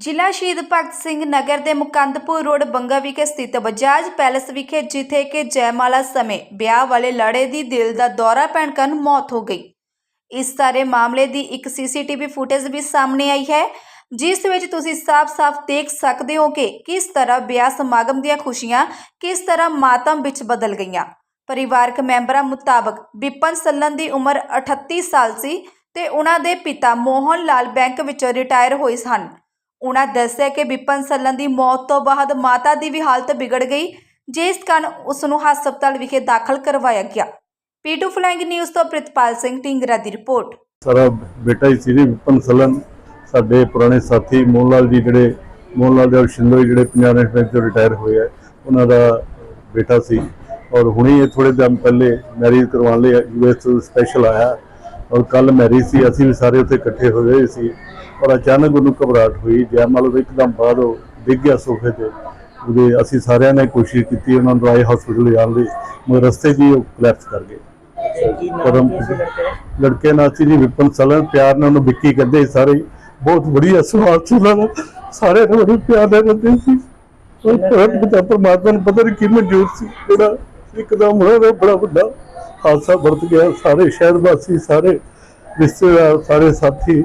ਜ਼ਿਲ੍ਹਾ ਸ਼ਹੀਦ ਭਗਤ ਸਿੰਘ ਨਗਰ ਦੇ ਮੁਕੰਦਪੁਰ ਰੋਡ ਬੰਗਾ ਵਿਖੇ ਸਥਿਤ ਬਜਾਜ ਪੈਲੇਸ ਵਿਖੇ, ਜਿੱਥੇ ਕਿ ਜੈਮਾਲਾ ਸਮੇਂ ਵਿਆਹ ਵਾਲੇ ਲੜੇ ਦੀ ਦਿਲ ਦਾ ਦੌਰਾ ਪੈਣ ਕਾਰਨ ਮੌਤ ਹੋ ਗਈ। ਇਸ ਸਾਰੇ ਮਾਮਲੇ ਦੀ ਇੱਕ ਸੀਸੀਟੀਵੀ ਫੁਟੇਜ ਵੀ ਸਾਹਮਣੇ ਆਈ ਹੈ, ਜਿਸ ਵਿੱਚ ਤੁਸੀਂ ਸਾਫ਼-ਸਾਫ਼ ਦੇਖ ਸਕਦੇ ਹੋ ਕਿ ਕਿਸ ਤਰ੍ਹਾਂ ਵਿਆਹ ਸਮਾਗਮ ਦੀਆਂ ਖੁਸ਼ੀਆਂ ਕਿਸ ਤਰ੍ਹਾਂ ਮਾਤਮ ਵਿੱਚ ਬਦਲ ਗਈਆਂ। ਪਰਿਵਾਰਕ ਮੈਂਬਰਾਂ ਮੁਤਾਬਕ ਵਿਪਨ ਸੱਲਨ ਦੀ ਉਮਰ 38 ਸਾਲ ਸੀ ਤੇ ਉਹਨਾਂ ਦੇ ਪਿਤਾ ਮੋਹਨ ਲਾਲ ਬੈਂਕ ਵਿੱਚੋਂ ਰਿਟਾਇਰ ਹੋਏ ਸਨ। ਉਹਨਾਂ ਦੱਸਿਆ ਕਿ ਵਿਪਨ ਸੱਲਨ ਦੀ ਮੌਤ ਤੋਂ ਬਾਅਦ ਮਾਤਾ ਦੀ ਵੀ ਹਾਲਤ ਵਿਗੜ ਗਈ, ਜਿਸ ਕਾਰਨ ਉਸ ਨੂੰ ਹਸਪਤਾਲ ਵਿਖੇ ਦਾਖਲ ਕਰਵਾਇਆ ਗਿਆ। ਪੀਟੂ ਫਲੈਂਗ ਨਿਊਜ਼ ਤੋਂ ਪ੍ਰਿਤਪਾਲ ਸਿੰਘ ਢਿੰਗਰਾ ਦੀ ਰਿਪੋਰਟ। ਸਾਰਾ ਬੇਟਾ ਹੀ ਸੀ ਵਿਪਨ ਸਲਨ ਸਾਡੇ ਪੁਰਾਣੇ ਸਾਥੀ ਮੋਹਨ ਲਾਲ ਜੀ ਜਿਹੜੇ ਮੋਹਨ ਲਾਲ ਦੇ ਸ਼ਿੰਦੋ ਜਿਹੜੇ ਪੰਜਾਬ ਨੈਸ਼ਨਲ ਬੈਂਕ ਤੋਂ ਰਿਟਾਇਰ ਹੋਏ ਆ, ਉਹਨਾਂ ਦਾ ਬੇਟਾ ਸੀ। ਔਰ ਹੁਣੇ ਇਹ ਥੋੜੇ ਦਿਨ ਪਹਿਲੇ ਮੈਰਿਜ ਕਰਵਾਉਣ ਲਈ ਯੂਐਸ ਸਪੈਸ਼ਲ ਆਇਆ। ਔਰ ਕੱਲ ਮੈਰਿਜ ਸੀ ਅਸੀਂ ਵੀ ਸਾਰੇ ਉੱਥੇ ਇਕੱਠੇ ਹੋਏ ਹੋਏ ਸੀ। ਔਰ ਅਚਾਨਕ ਉਹਨੂੰ ਘਬਰਾਹਟ ਹੋਈ ਜੈਮਾਲ ਇੱਕਦਮ ਬਾਅਦ ਉਹ ਡਿੱਗ ਗਿਆ ਸੋਫੇ ਤੇ। ਉਹਦੇ ਅਸੀਂ ਸਾਰਿਆਂ ਨੇ ਕੋਸ਼ਿਸ਼ ਕੀਤੀ ਉਹਨਾਂ ਨੂੰ ਆਏ ਹਸਪੀਟਲ ਲਿਜਾਣ ਲਈ ਮਗਰ ਰਸਤੇ 'ਚ ਹੀ ਉਹ ਕਲੈਪਸ ਕਰ ਗਏ। ਪਰਮ ਲੜਕੇ ਨਾਲ ਸੀ ਜੀ ਵਿਪਨ ਸਲਨ ਪਿਆਰ ਨਾਲ ਉਹਨੂੰ ਵਿੱਕੀ ਕਹਿੰਦੇ ਸਾਰੇ। ਹੀ। ਬਹੁਤ ਵਧੀਆ ਸੁਭਾਅ ਸੀ ਉਹਨਾਂ ਦਾ। ਸਾਰੇ ਨੂੰ ਬੜੇ ਪਿਆਰ ਨਾਲ ਰਹਿੰਦੇ ਸੀ। ਉਹ ਪਰਮਾਤਮਾ ਨੂੰ ਪਤਾ ਨਹੀਂ ਕੀ ਮਨਜ਼ੂਰ ਸੀ। ਜਿਹੜਾ ਇੱਕਦਮ ਹੋਇਆ ਬੜਾ ਵੱਡਾ ਹਾਦਸਾ ਵਰਤ ਗਿਆ ਸਾਰੇ ਸ਼ਹਿਰ ਵਾਸੀ ਸਾਰੇ ਰਿਸ਼ਤੇਦਾਰ ਸਾਰੇ ਸਾਥੀ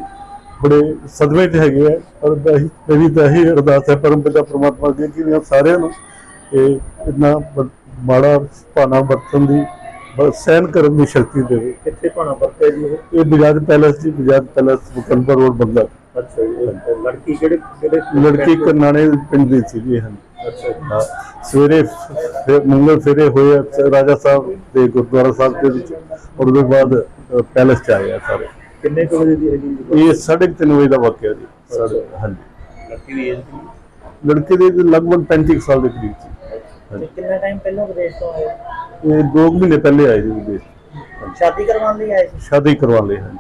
ਬੜੇ ਸਦਮੇ 'ਚ ਹੈਗੇ ਆ। ਪਰ ਮੇਰੀ ਤਾਂ ਇਹੀ ਅਰਦਾਸ ਹੈ ਪਰਮ ਪਿਤਾ ਪਰਮਾਤਮਾ ਅੱਗੇ ਕਿ ਇਹਨਾਂ ਸਾਰਿਆਂ ਨੂੰ ਇਹ ਬ- ਮਾੜਾ ਭਾਣਾ ਵਰਤਣ ਦੀ ਸਹਿਨ ਕਰਨ ਦੀ ਸ਼ਕਤੀ ਦੇਵੇ। ਕਿੱਥੇ ਭਾਣਾ ਵਰਤਿਆ ਜੀ ਇਹ? Bajaj palace ji Bajaj palace Mukandar road Banga ਅੱਛਾ ਲੜਕੀ ਕਿਹੜੇ ਲੜਕੀ ਕਰਨਾਣੇ ਪਿੰਡ ਦੀ ਸੀ ਜੀ ਹਨ ਅੱਛਾ ਸਵੇਰੇ ਫਿਰ ਮੰਗਲ ਫੇਰੇ ਹੋਏ ਆ ਰਾਜਾ ਸਾਹਿਬ ਦੇ ਗੁਰਦੁਆਰਾ ਸਾਹਿਬ ਦੇ ਵਿੱਚ ਔਰ ਉਹਦੇ ਬਾਅਦ ਪੈਲਸ ਚ ਆਏ ਆ ਸਾਰੇ। ਕਿੰਨੇ ਕੁ ਵਜੇ ਦੀ ਹੈ ਜੀ ਇਹ ਸਾਢੇ ਕੁ ਤਿੰਨ ਵਜੇ ਦਾ ਵਾਕਿਆ ਜੀ ਸਾਢੇ- ਹਾਂਜੀ। ਲੜਕੀ ਦੀ ਏਜ ਲੜਕੇ ਦੇ ਲਗਭਗ 35 ਕੁ ਸਾਲ ਦੇ ਕਰੀਬ ਸੀ। ਤੇ ਕਿੰਨਾ ਟਾਈਮ ਪਹਿਲਾਂ ਵਿਦੇਸ਼ ਤੋਂ ਆਏ? ਇਹ ਦੋ ਕੁ ਮਹੀਨੇ ਪਹਿਲੇ ਆਏ ਜੀ ਵਿਦੇਸ਼। ਸ਼ਾਦੀ ਕਰਵਾਉਣ ਲਈ ਆਏ ਸੀ? ਸ਼ਾਦੀ ਕਰਵਾ ਲਈ ਹਨ